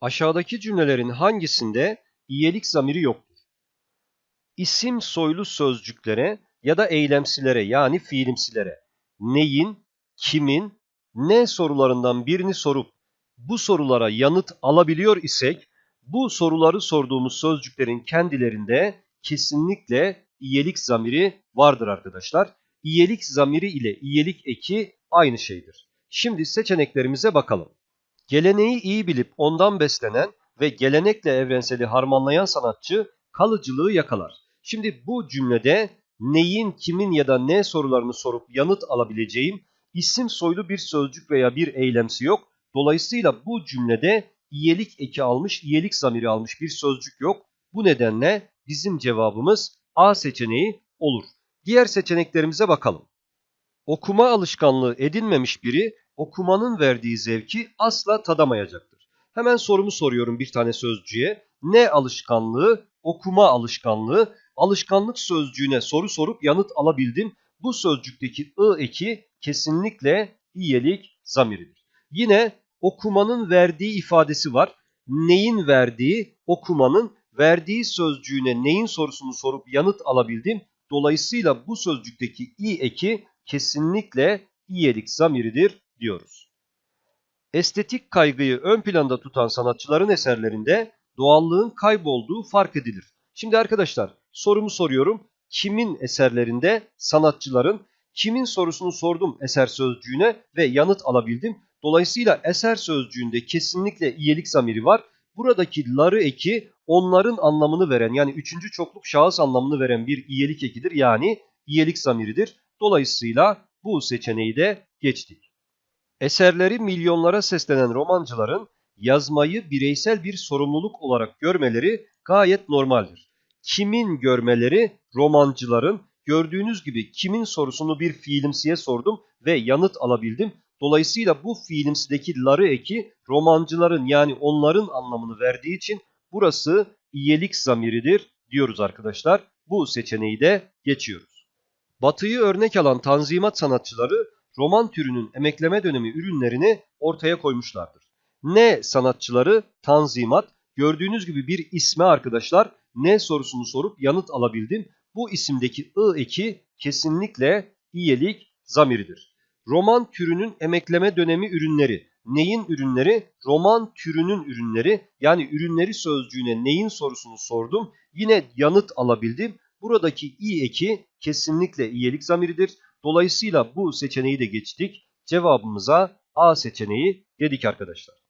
Aşağıdaki cümlelerin hangisinde iyelik zamiri yoktur? İsim soylu sözcüklere ya da eylemsilere yani fiilimsilere neyin, kimin, ne sorularından birini sorup bu sorulara yanıt alabiliyor isek bu soruları sorduğumuz sözcüklerin kendilerinde kesinlikle iyelik zamiri vardır arkadaşlar. İyelik zamiri ile iyelik eki aynı şeydir. Şimdi seçeneklerimize bakalım. Geleneği iyi bilip ondan beslenen ve gelenekle evrenseli harmanlayan sanatçı kalıcılığı yakalar. Şimdi bu cümlede neyin, kimin ya da ne sorularını sorup yanıt alabileceğim isim soylu bir sözcük veya bir eylemsi yok. Dolayısıyla bu cümlede iyelik eki almış, iyelik zamiri almış bir sözcük yok. Bu nedenle bizim cevabımız A seçeneği olur. Diğer seçeneklerimize bakalım. Okuma alışkanlığı edinmemiş biri okumanın verdiği zevki asla tadamayacaktır. Hemen sorumu soruyorum bir tane sözcüğe. Ne alışkanlığı? Okuma alışkanlığı. Alışkanlık sözcüğüne soru sorup yanıt alabildim. Bu sözcükteki ı eki kesinlikle iyelik zamiridir. Yine okumanın verdiği ifadesi var. Neyin verdiği? Okumanın verdiği sözcüğüne neyin sorusunu sorup yanıt alabildim. Dolayısıyla bu sözcükteki i eki kesinlikle iyelik zamiridir diyoruz. Estetik kaygıyı ön planda tutan sanatçıların eserlerinde doğallığın kaybolduğu fark edilir. Şimdi arkadaşlar sorumu soruyorum. Kimin eserlerinde sanatçıların kimin sorusunu sordum eser sözcüğüne ve yanıt alabildim. Dolayısıyla eser sözcüğünde kesinlikle iyelik zamiri var. Buradaki ları eki onların anlamını veren yani üçüncü çokluk şahıs anlamını veren bir iyelik ekidir. Yani iyelik zamiridir. Dolayısıyla bu seçeneği de geçtik. Eserleri milyonlara seslenen romancıların yazmayı bireysel bir sorumluluk olarak görmeleri gayet normaldir. Kimin görmeleri romancıların gördüğünüz gibi kimin sorusunu bir fiilimsiye sordum ve yanıt alabildim. Dolayısıyla bu fiilimsideki ları eki romancıların yani onların anlamını verdiği için burası iyelik zamiridir diyoruz arkadaşlar. Bu seçeneği de geçiyoruz. Batı'yı örnek alan tanzimat sanatçıları roman türünün emekleme dönemi ürünlerini ortaya koymuşlardır. Ne sanatçıları tanzimat gördüğünüz gibi bir isme arkadaşlar ne sorusunu sorup yanıt alabildim. Bu isimdeki ı eki kesinlikle iyelik zamiridir. Roman türünün emekleme dönemi ürünleri. Neyin ürünleri? Roman türünün ürünleri. Yani ürünleri sözcüğüne neyin sorusunu sordum. Yine yanıt alabildim. Buradaki i eki kesinlikle iyelik zamiridir. Dolayısıyla bu seçeneği de geçtik. Cevabımıza A seçeneği dedik arkadaşlar.